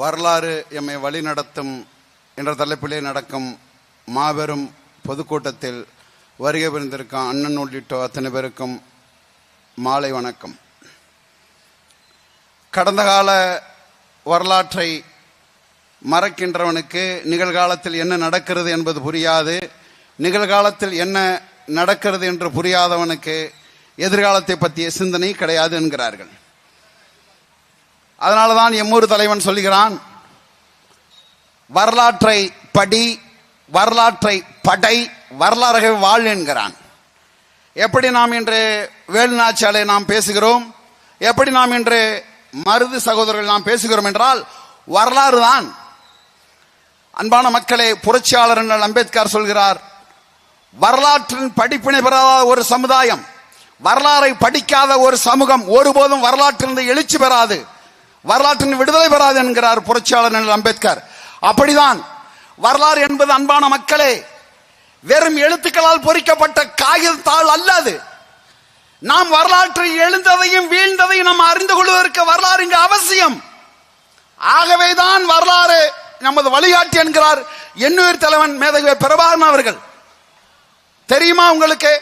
வரலாறு எம்மை வழிநடத்தும் என்ற தலைப்பிலே நடக்கும் மாபெரும் பொதுக்கூட்டத்தில் வருகை புரிந்திருக்கும் அண்ணன் உள்ளிட்ட அத்தனை பேருக்கும் மாலை வணக்கம். கடந்த கால வரலாற்றை மறக்கின்றவனுக்கு நிகழ்காலத்தில் என்ன நடக்கிறது என்பது புரியாது. நிகழ்காலத்தில் என்ன நடக்கிறது என்று புரியாதவனுக்கு எதிர்காலத்தை பற்றிய சிந்தனை கிடையாது என்கிறார்கள். அதனால தான் எம்மூர் தலைவன் சொல்லுகிறான் வரலாற்றை படி வரலாற்றை படை வரலாறுகள் வாழ் என்கிறான். எப்படி நாம் இன்று வேலுநாச்சாலை நாம் பேசுகிறோம்? எப்படி நாம் இன்று மருது சகோதரர்கள் நாம் பேசுகிறோம் என்றால் வரலாறு தான். அன்பான மக்களே புரட்சியாளர் என்று அம்பேத்கர் சொல்கிறார் வரலாற்றின் படிப்பினை பெறாத ஒரு சமுதாயம் வரலாறை படிக்காத ஒரு சமூகம் ஒருபோதும் வரலாற்றிலிருந்து எழுச்சி பெறாது. வரலாற்றின் விடுதலை பெறாது என்கிறார் புரட்சியாளர் அம்பேத்கர். அப்படிதான் வரலாறு என்பது அன்பான மக்களே வெறும் எழுத்துக்களால் பொறிக்கப்பட்ட காகிதத்தாள் அல்லது நாம் வரலாற்றில் எழுந்ததையும் வீழ்ந்ததையும் நாம் அறிந்து கொள்வதற்கு வரலாறு இங்கு அவசியம். ஆகவேதான் வரலாறு நமது வழிகாட்டி என்கிறார் எண்ணுயிர் தலைவன் மேதகு பிரபாகரன் அவர்கள். தெரியுமா உங்களுக்கு?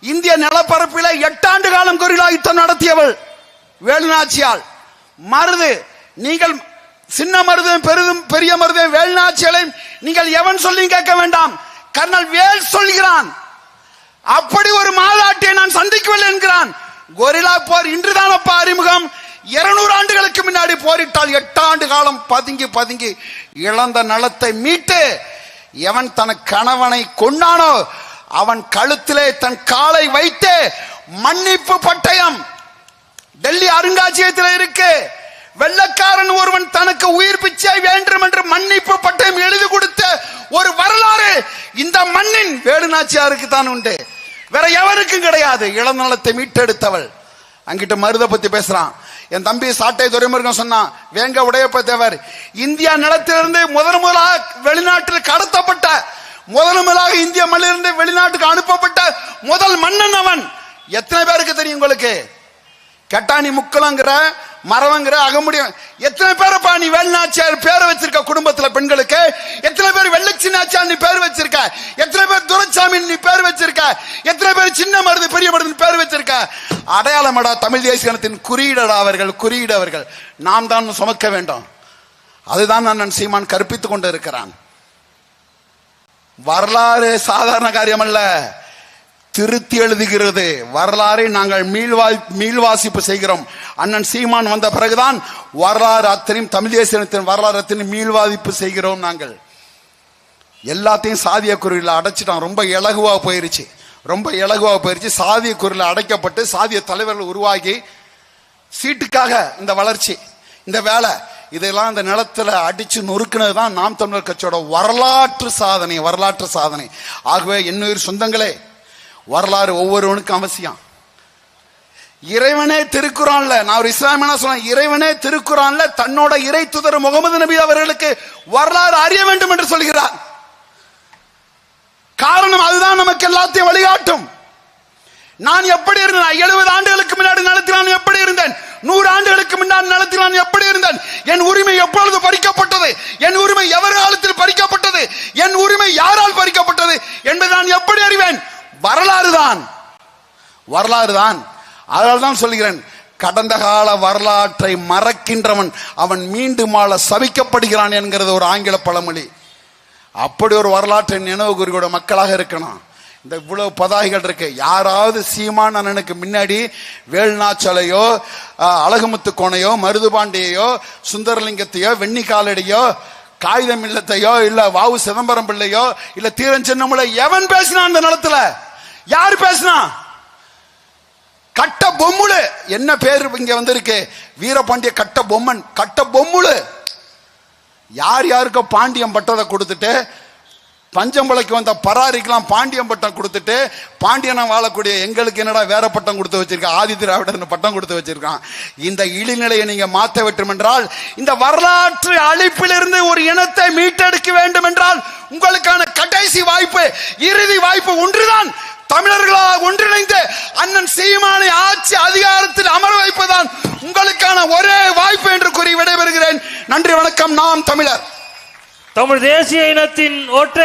இந்திய நிலப்பரப்பில எட்டாண்டு காலம் கொரிலா யுத்தம் நடத்தியவள் வேலுநாச்சியால் மருது. நீங்கள் சின்ன மருதும் பெரிதும் பெரிய மருதும் வேல்நாச்சியலையும் நீங்கள் எவன் சொல்லி கேட்க வேண்டாம். கர்னல் வேல் சொல்கிறான். அப்படி ஒரு மாதாட்டியை நான் சந்திக்கவில்லை என்கிறான். கொரில்லா போர் இன்றுதான் அப்ப அறிமுகம். இருநூறு ஆண்டுகளுக்கு முன்னாடி போரிட்டால் எட்டாண்டு காலம் பதுங்கி பதுங்கி இழந்த நலத்தை மீட்டு எவன் தன் கணவனை கொண்டானோ அவன் கழுத்திலே தன் காலை வைத்து மன்னிப்பு பட்டயம். டெல்லி அருங்காட்சியகத்தில் இருக்கு. வெள்ளக்காரன் ஒருவன் தனக்கு உயிர் பிச்சை வேண்டும் என்று மன்னிப்பு பட்டயம் எழுதி கொடுத்த ஒரு வரலாறு. இந்த மண்ணின் வேலுநாச்சியாருக்கு தான் உண்டு. வேற எவருக்கும் கிடையாது. இளநலத்தை மீட்டெடுத்தவள். அங்கிட்ட மருத பத்தி பேசுறான். என் தம்பி சாட்டை துறைமுருகன் சொன்னான் வேங்க உடையப்ப தேவர். இந்தியா நிலத்திலிருந்து முதன் முதலாக வெளிநாட்டில் கடத்தப்பட்ட முதன் முதலாக இந்திய மண்ணிலிருந்து வெளிநாட்டுக்கு அனுப்பப்பட்ட முதல் மன்னன் அவன். எத்தனை பேருக்கு தெரியும் உங்களுக்கு? கெட்டாணி முக்கலங்கிற மரவங்கிற அகமுடியும் எத்தனை பேரப்பா நீ வேலுநாச்சியார் பேரை வச்சிருக்க குடும்பத்துல பெண்களுக்கு? எத்தனை பேர் வெள்ளச்சி நாச்சியார் நீ பேர் வச்சிருக்க? எத்தனை பேர் துரைசாமி நீ பேர் வச்சிருக்க? எத்தனை பேர் சின்ன மருது பெரிய மருது பேர் வச்சிருக்க? அடையாளமடா தமிழ் தேசியத்தின் குறியீடடா அவர்கள் குறியீடு அவர்கள் நாம் தான் சுமக்க வேண்டும். அதுதான் நான் சீமான் கற்பித்துக் கொண்டு இருக்கிறான் வரலாறு சாதாரண காரியம் அல்ல திருத்தி எழுதுகிறது. வரலாறை நாங்கள் மீள்வாய் மீள்வாசிப்பு செய்கிறோம். அண்ணன் சீமான் வந்த பிறகுதான் வரலாறு அத்தனையும் தமிழ் தேசியத்தின் வரலாறு அத்தனையும் மீள்வாதிப்பு செய்கிறோம் நாங்கள். எல்லாத்தையும் சாதிய குறியில் அடைச்சிட்டோம். ரொம்ப இலகுவாக போயிருச்சு. ரொம்ப இலகுவாக போயிருச்சு. சாதிய குறியில் அடைக்கப்பட்டு சாதிய தலைவர்கள் உருவாகி சீட்டுக்காக இந்த வளர்ச்சி இந்த வேலை இதெல்லாம் இந்த நிலத்தில் அடித்து நொறுக்கினது தான் நாம் தமிழர் கட்சியோட வரலாற்று சாதனை வரலாற்று சாதனை. ஆகவே என்னுயிர் சொந்தங்களே வரலாறு ஒவ்வொருவனுக்கும் அவசியம். இறைவனே திருக்குறான்ல நான் ஒரு இஸ்லாமியனா சொன்னேன் இறைவனே திருக்குறான்ல தன்னோட இறை துதர் முகமது நபி அவர்களுக்கு வரலாறு அறிய வேண்டும் என்று சொல்கிறார். காரணம் அதுதான் நமக்கு எல்லாத்தையும் வழிகாட்டும். நான் எப்படி இருந்தேன்? எழுபது ஆண்டுகளுக்கு முன்னாடி நிலத்தில் நான் எப்படி இருந்தேன்? நூறு ஆண்டுகளுக்கு முன்னாடி நிலத்தில் நான் எப்படி இருந்தேன்? என் உரிமை எப்பொழுது பறிக்கப்பட்டது? என் உரிமை எவர் காலத்தில் பறிக்கப்பட்டது என் உரிமை யாரால் பறிக்கப்பட்டது என்பதை நான் எப்படி அறிவேன் வரலாறு தான் வரலாறு தான் அதனால தான் சொல்கிறேன் கடந்த கால வரலாற்றை மறக்கின்றவன் அவன் மீண்டும் ஆள சபிக்கப்படுகிறான் என்கிறது ஒரு ஆங்கில பழமொழி. அப்படி ஒரு வரலாற்றை நினைவு கூறியோட மக்களாக இருக்கணும் இந்த இவ்வளவு பதாகைகள் இருக்கு. யாராவது சீமான் அண்ணனுக்கு முன்னாடி வேல்நாச்சலையோ அழகுமுத்து கோணையோ மருதுபாண்டியையோ சுந்தரலிங்கத்தையோ வெண்ணிக்காலடியோ காகிதம் இல்லத்தையோ இல்ல வாவு சிதம்பரம் பிள்ளையோ இல்ல தீரன் சின்னமுலை எவன் பேசினான் அந்த நிலத்துல? யார் பேசுனா? கட்ட பொம்முழு என்ன பேர் இங்க வந்திருக்கு? வீரபாண்டிய கட்ட பொம்மன். கட்ட பொம்முழு யார் யாருக்கோ பாண்டியம் பட்டதை கொடுத்துட்டு பஞ்சம்பளைக்கு வந்த பராரிக்கெல்லாம் பாண்டியம் பட்டம் கொடுத்துட்டு பாண்டியனை வாழக்கூடிய எங்களுக்கு என்னடா வேற பட்டம் கொடுத்து வச்சிருக்கான் ஆதி திராவிடர்னு பட்டம் கொடுத்து வச்சிருக்கான். இந்த இழிநிலையை நீங்க மாற்ற வேண்டும் என்றால் இந்த வரலாற்று அழிப்பிலிருந்து ஒரு இனத்தை மீட்டெடுக்க வேண்டும் என்றால் உங்களுக்கான கடைசி வாய்ப்பு இறுதி வாய்ப்பு ஒன்றுதான். தமிழர்களாக ஒன்றிணைந்து அண்ணன் சீமானை ஆட்சி அதிகாரத்தில் அமர வைப்பதான் உங்களுக்கான ஒரே வாய்ப்பு என்று கூறி விடைபெறுகிறேன். நன்றி வணக்கம். நாம் தமிழர். தமிழ் தேசிய இனத்தின் ஒற்றை